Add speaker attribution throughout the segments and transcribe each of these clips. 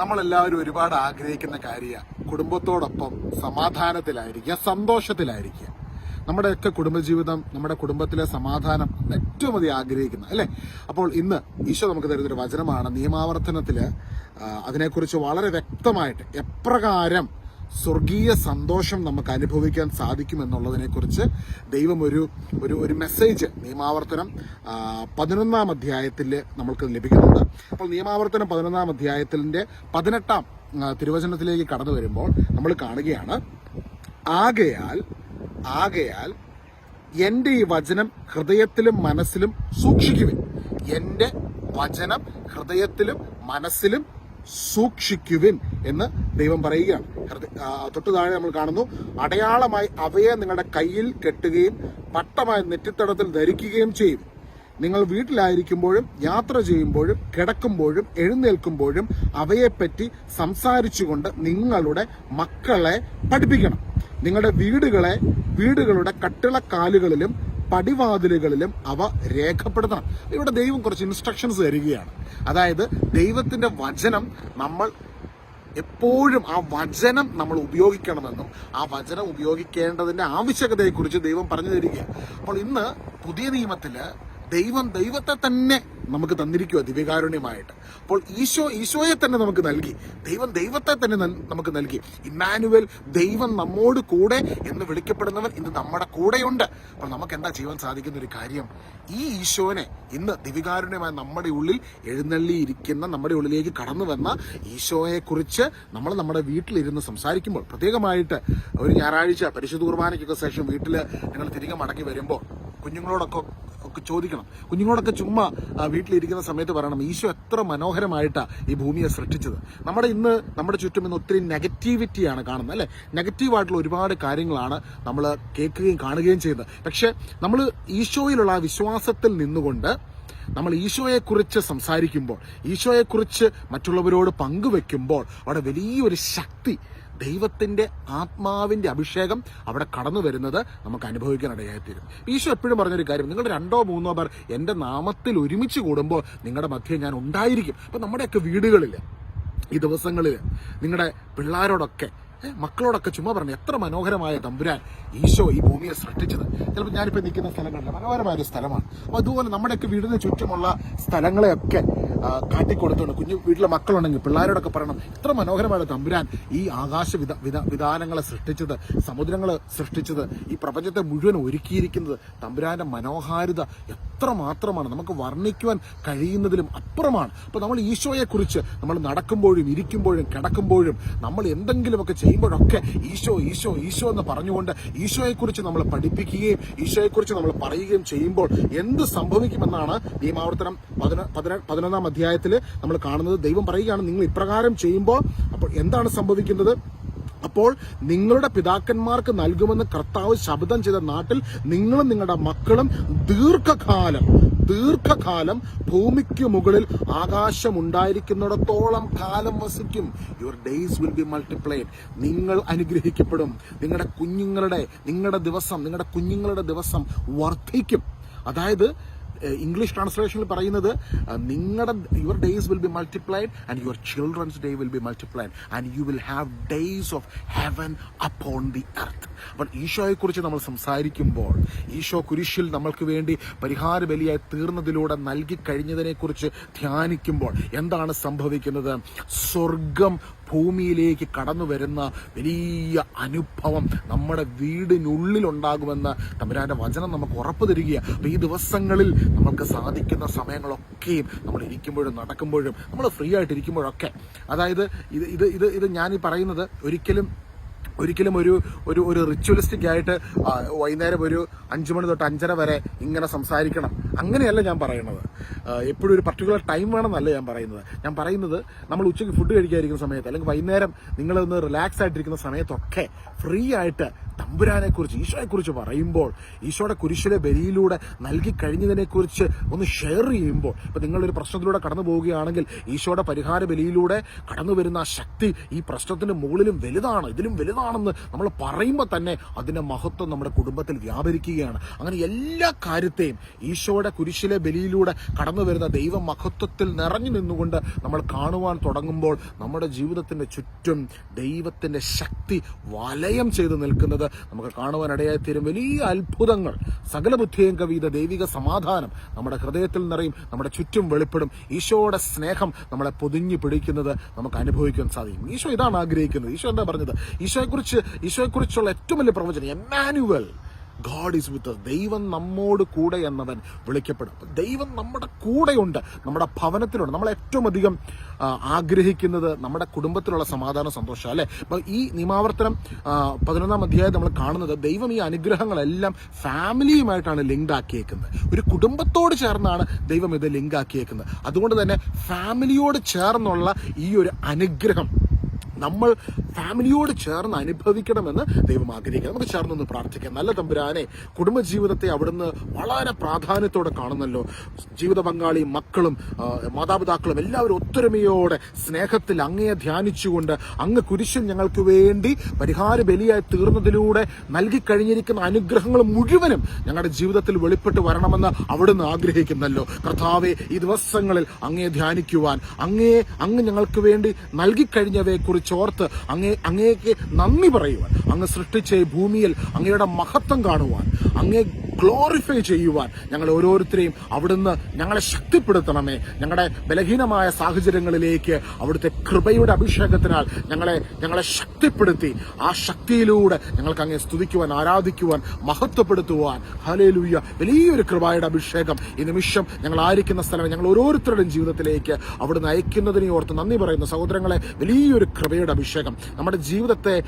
Speaker 1: നമ്മളെല്ലാവരും ഒരുപാട് ആഗ്രഹിക്കുന്ന കാര്യമാണ് കുടുംബത്തോടൊപ്പം സമാധാനത്തിലായിരിക്കുക സന്തോഷത്തിലായിരിക്കുക. നമ്മുടെയൊക്കെ കുടുംബജീവിതം നമ്മുടെ കുടുംബത്തിലെ സമാധാനം ഏറ്റവും അധികം ആഗ്രഹിക്കുന്നത് അല്ലേ? അപ്പോൾ ഇന്ന് ഈശോ നമുക്ക് തരുന്നൊരു വചനമാണ് നിയമാവർത്തനത്തിൽ അതിനെക്കുറിച്ച് വളരെ വ്യക്തമായിട്ട് എപ്രകാരം സ്വർഗീയ സന്തോഷം നമുക്ക് അനുഭവിക്കാൻ സാധിക്കും കുറിച്ച് ദൈവം ഒരു ഒരു ഒരു മെസ്സേജ് നിയമാവർത്തനം പതിനൊന്നാം അധ്യായത്തിൽ നമ്മൾക്ക് ലഭിക്കുന്നുണ്ട്. അപ്പോൾ നിയമാവർത്തനം പതിനൊന്നാം അധ്യായത്തിന്റെ പതിനെട്ടാം തിരുവചനത്തിലേക്ക് കടന്നു വരുമ്പോൾ നമ്മൾ കാണുകയാണ് ആകയാൽ ആകയാൽ എന്റെ ഈ വചനം ഹൃദയത്തിലും മനസ്സിലും സൂക്ഷിക്കുവിൻ. എന്റെ വചനം ഹൃദയത്തിലും മനസ്സിലും സൂക്ഷിക്കുവിൻ എന്ന് ദൈവം പറയുകയാണ്. തൊട്ടു താഴെ നമ്മൾ കാണുന്നു അടയാളമായി അവയെ നിങ്ങളുടെ കയ്യിൽ കെട്ടുകയും പട്ടമായി നെറ്റിത്തടത്തിൽ ധരിക്കുകയും ചെയ്യും. നിങ്ങൾ വീട്ടിലായിരിക്കുമ്പോഴും യാത്ര ചെയ്യുമ്പോഴും കിടക്കുമ്പോഴും എഴുന്നേൽക്കുമ്പോഴും അവയെപ്പറ്റി സംസാരിച്ചുകൊണ്ട് നിങ്ങളുടെ മക്കളെ പഠിപ്പിക്കണം. നിങ്ങളുടെ വീടുകളെ വീടുകളുടെ കട്ടിളക്കാലുകളിലും പടിവാതിലുകളിലും അവ രേഖപ്പെടുത്തണം. ഇവിടെ ദൈവം കുറച്ച് ഇൻസ്ട്രക്ഷൻസ് തരികയാണ്. അതായത് ദൈവത്തിന്റെ വചനം നമ്മൾ എപ്പോഴും ആ വചനം നമ്മൾ ഉപയോഗിക്കണമെന്നും ആ വചനം ഉപയോഗിക്കേണ്ടതിന്റെ ആവശ്യകതയെക്കുറിച്ച് ദൈവം പറഞ്ഞു തരികയാണ്. അപ്പോൾ ഇന്ന് പുതിയ നിയമത്തിൽ ദൈവം ദൈവത്തെ തന്നെ നമുക്ക് തന്നിരിക്കുക ദിവ്യകാരുണ്യമായിട്ട്. അപ്പോൾ ഈശോ ഈശോയെ തന്നെ നമുക്ക് നൽകി. ദൈവം ദൈവത്തെ തന്നെ നമുക്ക് നൽകി. ഇമ്മാനുവൽ ദൈവം നമ്മോട് കൂടെ എന്ന് വിളിക്കപ്പെടുന്നവൻ ഇന്ന് നമ്മുടെ കൂടെയുണ്ട്. അപ്പോൾ നമുക്ക് എന്താ ചെയ്യാൻ സാധിക്കുന്ന ഒരു കാര്യം? ഈ ഈശോനെ ഇന്ന് ദിവ്യകാരുണ്യമായി നമ്മുടെ ഉള്ളിൽ എഴുന്നള്ളിയിരിക്കുന്ന നമ്മുടെ ഉള്ളിലേക്ക് കടന്നു വന്ന ഈശോയെക്കുറിച്ച് നമ്മൾ നമ്മുടെ വീട്ടിലിരുന്ന് സംസാരിക്കുമ്പോൾ പ്രത്യേകമായിട്ട് ഒരു ഞായറാഴ്ച പരിശുദ്ധ കുർബാനയ്ക്കൊക്കെ ശേഷം വീട്ടിൽ ഞങ്ങൾ തിരികെ മടങ്ങി വരുമ്പോൾ കുഞ്ഞുങ്ങളോടൊക്കെ ഒക്കെ ചോദിക്കണം. കുഞ്ഞുങ്ങളോടൊക്കെ ചുമ്മാ വീട്ടിലിരിക്കുന്ന സമയത്ത് പറയണം ഈശോ എത്ര മനോഹരമായിട്ടാണ് ഈ ഭൂമിയെ സൃഷ്ടിച്ചത്. നമ്മുടെ ഇന്ന് നമ്മുടെ ചുറ്റും ഇന്ന് ഒത്തിരി നെഗറ്റിവിറ്റിയാണ് കാണുന്നത് അല്ലെ? നെഗറ്റീവായിട്ടുള്ള ഒരുപാട് കാര്യങ്ങളാണ് നമ്മൾ കേൾക്കുകയും കാണുകയും ചെയ്യുന്നത്. പക്ഷേ നമ്മൾ ഈശോയിലുള്ള ആ വിശ്വാസത്തിൽ നിന്നുകൊണ്ട് നമ്മൾ ഈശോയെക്കുറിച്ച് സംസാരിക്കുമ്പോൾ ഈശോയെക്കുറിച്ച് മറ്റുള്ളവരോട് പങ്കുവെക്കുമ്പോൾ അവിടെ വലിയൊരു ശക്തി ദൈവത്തിന്റെ ആത്മാവിന്റെ അഭിഷേകം അവിടെ കടന്നു വരുന്നത് നമുക്ക് അനുഭവിക്കാനിടയായിത്തീരും. ഈശോ എപ്പോഴും പറഞ്ഞൊരു കാര്യം നിങ്ങൾ രണ്ടോ മൂന്നോ പേർ എന്റെ നാമത്തിൽ ഒരുമിച്ച് കൂടുമ്പോൾ നിങ്ങളുടെ മധ്യേ ഞാൻ ഉണ്ടായിരിക്കും. അപ്പൊ നമ്മുടെയൊക്കെ വീടുകളിൽ ഈ ദിവസങ്ങളിൽ നിങ്ങളുടെ പിള്ളേരോടൊക്കെ മക്കളോടൊക്കെ ചുമ്മാ പറഞ്ഞു എത്ര മനോഹരമായ തമ്പുരാൻ ഈശോ ഈ ഭൂമിയെ സൃഷ്ടിച്ചത്. ചിലപ്പോൾ ഞാനിപ്പോൾ നിൽക്കുന്ന സ്ഥലങ്ങളിൽ മനോഹരമായ ഒരു സ്ഥലമാണ്. അപ്പോൾ അതുപോലെ നമ്മുടെയൊക്കെ വീടിന് ചുറ്റുമുള്ള സ്ഥലങ്ങളെയൊക്കെ ആ, കാട്ടിക്കൊടുത്തുകൊണ്ട് കുഞ്ഞു വീട്ടിലെ മക്കളുണ്ടെങ്കിൽ പിള്ളേരോടൊക്കെ പറയണം ഇത്ര മനോഹരമായ തമ്പുരാൻ ഈ ആകാശ വിധ വിധ വിധാനങ്ങളെ സൃഷ്ടിച്ചത് സമുദ്രങ്ങൾ സൃഷ്ടിച്ചത് ഈ പ്രപഞ്ചത്തെ മുഴുവൻ ഒരുക്കിയിരിക്കുന്നത് തമ്പുരാന്റെ മനോഹാരിത എത്ര മാത്രമാണ് നമുക്ക് വർണിക്കുവാൻ കഴിയുന്നതിലും അപ്പുറമാണ്. അപ്പോൾ നമ്മൾ ഈശോയെക്കുറിച്ച് നമ്മൾ നടക്കുമ്പോഴും ഇരിക്കുമ്പോഴും കിടക്കുമ്പോഴും നമ്മൾ എന്തെങ്കിലുമൊക്കെ ചെയ്യുമ്പോഴൊക്കെ ഈശോ ഈശോ ഈശോ എന്ന് പറഞ്ഞുകൊണ്ട് ഈശോയെക്കുറിച്ച് നമ്മൾ പഠിപ്പിക്കുകയും ഈശോയെക്കുറിച്ച് നമ്മൾ പറയുകയും ചെയ്യുമ്പോൾ എന്ത് സംഭവിക്കുമെന്നാണ് നിയമാവർത്തനം പതിന പതിന പതിനൊന്നാം അധ്യായത്തിൽ നമ്മൾ കാണുന്നത് ദൈവം പറയുകയാണ് നിങ്ങൾ ഇപ്രകാരം ചെയ്യുമ്പോൾ അപ്പോൾ എന്താണ് സംഭവിക്കുന്നത്? അപ്പോൾ നിങ്ങളുടെ പിതാക്കന്മാർക്ക് നൽകുമെന്ന് കർത്താവ് ശബ്ദം ചെയ്ത നാട്ടിൽ നിങ്ങളും നിങ്ങളുടെ മക്കളും ദീർഘകാലം ദീർഘകാലം ഭൂമിക്ക് മുകളിൽ ആകാശം ഉണ്ടായിരിക്കുന്നിടത്തോളം കാലം വസിക്കും. Your days will be multiplied നിങ്ങൾ അനുഗ്രഹിക്കപ്പെടും. നിങ്ങളുടെ കുഞ്ഞുങ്ങളുടെ നിങ്ങളുടെ ദിവസം നിങ്ങളുടെ കുഞ്ഞുങ്ങളുടെ ദിവസം വർദ്ധിക്കും. അതായത് ഇംഗ്ലീഷ് ട്രാൻസ്ലേഷനിൽ പറയുന്നത് നിങ്ങളുടെ your days will be multiplied and your children's day will be multiplied and you will have days of heaven upon the earth അപ്പോൾ ഈശോയെക്കുറിച്ച് നമ്മൾ സംസാരിക്കുമ്പോൾ ഈശോ കുരിശിൽ നമ്മൾക്ക് വേണ്ടി പരിഹാര ബലിയായി തീർന്നതിലൂടെ നൽകി കഴിഞ്ഞതിനെക്കുറിച്ച് ധ്യാനിക്കുമ്പോൾ എന്താണ് സംഭവിക്കുന്നത്? സ്വർഗം ഭൂമിയിലേക്ക് കടന്നു വരുന്ന വലിയ അനുഭവം നമ്മുടെ വീടിനുള്ളിലുണ്ടാകുമെന്ന് തമ്പുരാന്റെ വചനം നമുക്ക് ഉറപ്പ് തരികയാണ്. അപ്പൊ ഈ ദിവസങ്ങളിൽ നമുക്ക് സാധിക്കുന്ന സമയങ്ങളൊക്കെയും നമ്മൾ ഇരിക്കുമ്പോഴും നടക്കുമ്പോഴും നമ്മൾ ഫ്രീ ആയിട്ട് ഇരിക്കുമ്പോഴൊക്കെ അതായത് ഇത് ഇത് ഇത് ഇത് ഈ പറയുന്നത് ഒരിക്കലും ഒരിക്കലും ഒരു ഒരു ഒരു റിച്വലിസ്റ്റിക് ആയിട്ട് വൈകുന്നേരം ഒരു അഞ്ചു മണി തൊട്ട് അഞ്ചര വരെ ഇങ്ങനെ സംസാരിക്കണം. അങ്ങനെയല്ല ഞാൻ പറയുന്നത്. എപ്പോഴും ഒരു പർട്ടിക്കുലർ ടൈം വേണമെന്നല്ല ഞാൻ പറയുന്നത്. ഞാൻ പറയുന്നത് നമ്മൾ ഉച്ചയ്ക്ക് ഫുഡ് കഴിക്കാതിരിക്കുന്ന സമയത്ത് അല്ലെങ്കിൽ വൈകുന്നേരം നിങ്ങളൊന്ന് റിലാക്സ് ആയിട്ടിരിക്കുന്ന സമയത്തൊക്കെ ഫ്രീ ആയിട്ട് തമ്പുരാനെ കുറിച്ച് ഈശോയെ കുറിച്ച് പറയുമ്പോൾ ഈശോയുടെ കുരിശിലെ ബലിയിലൂടെ നൽകി കഴിഞ്ഞതിനെ കുറിച്ച് ഒന്ന് ഷെയർ ചെയ്യുമ്പോൾ ഇപ്പൊ നിങ്ങളൊരു പ്രശ്നത്തിലൂടെ കടന്നു പോവുകയാണെങ്കിൽ ഈശോയുടെ പരിഹാര ബലിയിലൂടെ കടന്നു വരുന്ന ശക്തി ഈ പ്രശ്നത്തിന്റെ മുകളിലും വലുതാണ് ഇതിലും വലുതാണെന്ന് നമ്മൾ പറയുമ്പോൾ തന്നെ അതിന്റെ മഹത്വം നമ്മുടെ കുടുംബത്തിൽ വ്യാപരിക്കുകയാണ്. അങ്ങനെ എല്ലാ കാര്യത്തെയും ഈശോയുടെ കുരിശിലെ ബലിയിലൂടെ കടന്നു വരുന്ന ദൈവ മഹത്വത്തിൽ നിറഞ്ഞു നിന്നുകൊണ്ട് നമ്മൾ കാണുവാൻ തുടങ്ങുമ്പോൾ നമ്മുടെ ജീവിതത്തിന്റെ ചുറ്റും ദൈവത്തിന്റെ ശക്തി വലയം ചെയ്ത് നിൽക്കുന്നത് നമുക്ക് കാണുവാനിടയായി തീരും വലിയ അത്ഭുതങ്ങൾ. സകല ബുദ്ധിയും കവിത ദൈവിക സമാധാനം നമ്മുടെ ഹൃദയത്തിൽ നിറയും നമ്മുടെ ചുറ്റും വെളിപ്പെടും. ഈശോയുടെ സ്നേഹം നമ്മളെ പൊതിഞ്ഞു പിടിക്കുന്നത് നമുക്ക് അനുഭവിക്കാൻ സാധിക്കും. ഈശോ ഇതാണ് ആഗ്രഹിക്കുന്നത്. ഈശോ എന്താ പറഞ്ഞത്? ഈശോയെക്കുറിച്ച് ഈശോയെക്കുറിച്ചുള്ള ഏറ്റവും വലിയ പ്രവചനം എമാനുവൽ ഗോഡ് ഈസ് വിത്ത് ദൈവം നമ്മോട് കൂടെ എന്നവൻ വിളിക്കപ്പെടും. ദൈവം നമ്മുടെ കൂടെയുണ്ട്. നമ്മുടെ ഭവനത്തിലുണ്ട്. നമ്മൾ ഏറ്റവും അധികം ആഗ്രഹിക്കുന്നത് നമ്മുടെ കുടുംബത്തിലുള്ള സമാധാന സന്തോഷം അല്ലെ? അപ്പൊ ഈ നിയമാവർത്തനം പതിനൊന്നാം അധ്യായം നമ്മൾ കാണുന്നത് ദൈവം ഈ അനുഗ്രഹങ്ങളെല്ലാം ഫാമിലിയുമായിട്ടാണ് ലിങ്ക് ആക്കിയേക്കുന്നത്. ഒരു കുടുംബത്തോട് ചേർന്നാണ് ദൈവം ഇത് ലിങ്ക് ആക്കിയേക്കുന്നത്. അതുകൊണ്ട് തന്നെ ഫാമിലിയോട് ചേർന്നുള്ള ഈ ഒരു അനുഗ്രഹം നമ്മൾ ഫാമിലിയോട് ചേർന്ന് അനുഭവിക്കണമെന്ന് ദൈവം ആഗ്രഹിക്കുക നമുക്ക് ചേർന്നൊന്ന് പ്രാർത്ഥിക്കാം. നല്ല തമ്പുരാനെ കുടുംബജീവിതത്തെ അവിടുന്ന് വളരെ പ്രാധാന്യത്തോടെ കാണുന്നല്ലോ. ജീവിത പങ്കാളിയും മക്കളും മാതാപിതാക്കളും എല്ലാവരും ഒത്തൊരുമയോടെ സ്നേഹത്തിൽ അങ്ങയെ ധ്യാനിച്ചുകൊണ്ട് അങ്ങ് കുരിശിൽ ഞങ്ങൾക്ക് വേണ്ടി പരിഹാര ബലിയായി തീർന്നതിലൂടെ നൽകി കഴിഞ്ഞിരിക്കുന്ന അനുഗ്രഹങ്ങൾ മുഴുവനും ഞങ്ങളുടെ ജീവിതത്തിൽ വെളിപ്പെട്ട് വരണമെന്ന് അവിടുന്ന് ആഗ്രഹിക്കുന്നല്ലോ. കർത്താവെ ഈ ദിവസങ്ങളിൽ അങ്ങയെ ധ്യാനിക്കുവാൻ അങ്ങയെ അങ്ങ് ഞങ്ങൾക്ക് വേണ്ടി നൽകിക്കഴിഞ്ഞവയെ കുറിച്ച് ഓർത്ത് അങ്ങേ അങ്ങേക്ക് നന്ദി പറയുവാൻ അങ്ങ് സൃഷ്ടിച്ച ഭൂമിയിൽ അങ്ങയുടെ മഹത്വം കാണുവാൻ അങ്ങേ ഗ്ലോറിഫൈ ചെയ്യുവാൻ ഞങ്ങൾ ഓരോരുത്തരെയും അവിടുന്ന് ഞങ്ങളെ ശക്തിപ്പെടുത്തണമേ. ഞങ്ങളുടെ ബലഹീനമായ സാഹചര്യങ്ങളിലേക്ക് അവിടുത്തെ കൃപയുടെ അഭിഷേകത്തിനാൽ ഞങ്ങളെ ഞങ്ങളെ ശക്തിപ്പെടുത്തി. ആ ശക്തിയിലൂടെ ഞങ്ങൾക്ക് അങ്ങനെ സ്തുതിക്കുവാൻ ആരാധിക്കുവാൻ മഹത്വപ്പെടുത്തുവാൻ. ഹലേലൂയ വലിയൊരു കൃപയുടെ അഭിഷേകം ഈ നിമിഷം ഞങ്ങൾ ആയിരിക്കുന്ന സ്ഥലം ഞങ്ങൾ ഓരോരുത്തരുടെയും ജീവിതത്തിലേക്ക് അവിടുന്ന് അയക്കുന്നതിനെ ഓർത്ത് നന്ദി പറയുന്ന. സഹോദരങ്ങളെ വലിയൊരു കൃപയുടെ അഭിഷേകം. നമ്മുടെ ജീവിതത്തെ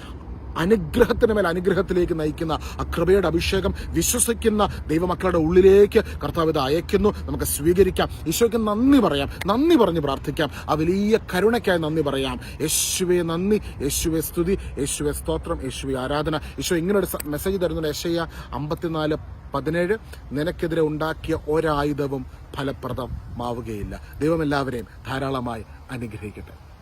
Speaker 1: അനുഗ്രഹത്തിന് മേൽ അനുഗ്രഹത്തിലേക്ക് നയിക്കുന്ന ആ കൃപയുടെ അഭിഷേകം വിശ്വസിക്കുന്ന ദൈവമക്കളുടെ ഉള്ളിലേക്ക് കർത്താവ് ഇത് അയക്കുന്നു. നമുക്ക് സ്വീകരിക്കാം. ഈശോയ്ക്ക് നന്ദി പറയാം. നന്ദി പറഞ്ഞ് പ്രാർത്ഥിക്കാം. ആ വലിയ കരുണയ്ക്കായി നന്ദി പറയാം. യേശുവെ നന്ദി. യേശുവെ സ്തുതി. യേശുവെ സ്തോത്രം. യേശുവെ ആരാധന. ഈശോ ഇങ്ങനൊരു മെസ്സേജ് തരുന്നുണ്ട്. യേശയ്യ അമ്പത്തിനാല് പതിനേഴ്. നിനക്കെതിരെ ഉണ്ടാക്കിയ ഒരായുധവും ഫലപ്രദമാവുകയില്ല. ദൈവം എല്ലാവരെയും ധാരാളമായി അനുഗ്രഹിക്കട്ടെ.